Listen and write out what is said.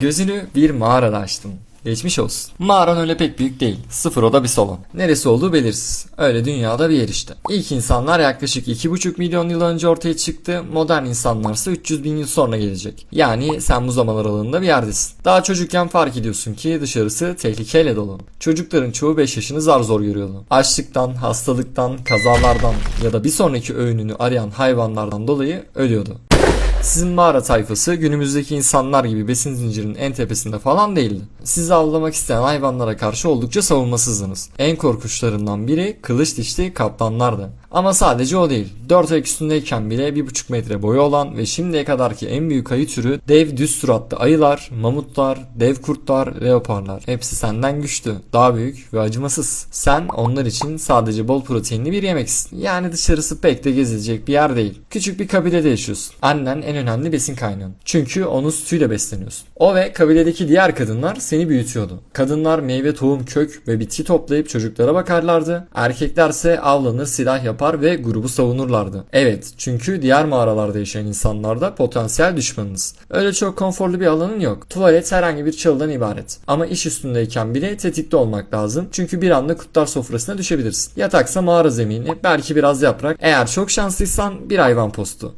Gözünü bir mağarada açtın. Geçmiş olsun. Mağaran öyle pek büyük değil. Sıfır oda bir salon. Neresi olduğu belirsiz. Öyle dünyada bir yer işte. İlk insanlar yaklaşık 2,5 milyon yıl önce ortaya çıktı. Modern insanlarsa 300 bin yıl sonra gelecek. Yani sen bu zaman aralığında bir yerdesin. Daha çocukken fark ediyorsun ki dışarısı tehlikeyle dolu. Çocukların çoğu 5 yaşını zar zor görüyordu. Açlıktan, hastalıktan, kazalardan ya da bir sonraki öğününü arayan hayvanlardan dolayı ölüyordu. Sizin mağara tayfası günümüzdeki insanlar gibi besin zincirinin en tepesinde falan değildi. Sizi avlamak isteyen hayvanlara karşı oldukça savunmasızdınız. En korkunçlarından biri kılıç dişli kaplanlardı. Ama sadece o değil. 4 ayak üstündeyken bile 1,5 metre boyu olan ve şimdiye kadarki en büyük ayı türü dev düz suratlı ayılar, mamutlar, dev kurtlar, leoparlar. Hepsi senden güçlü, daha büyük ve acımasız. Sen onlar için sadece bol proteinli bir yemeksin. Yani dışarısı pek de gezilecek bir yer değil. Küçük bir kabilede yaşıyorsun. Annen en önemli besin kaynağın. Çünkü onun sütüyle besleniyorsun. O ve kabiledeki diğer kadınlar seni büyütüyordu. Kadınlar meyve, tohum, kök ve bitki toplayıp çocuklara bakarlardı. Erkeklerse avlanır, silah yapar ve grubu savunurlardı. Evet, çünkü diğer mağaralarda yaşayan insanlar da potansiyel düşmanınız. Öyle çok konforlu bir alanın yok. Tuvalet herhangi bir çalıdan ibaret. Ama iş üstündeyken bile tetikte olmak lazım. Çünkü bir anda kurtlar sofrasına düşebilirsin. Yataksa mağara zemini, belki biraz yaprak. Eğer çok şanslıysan bir hayvan postu.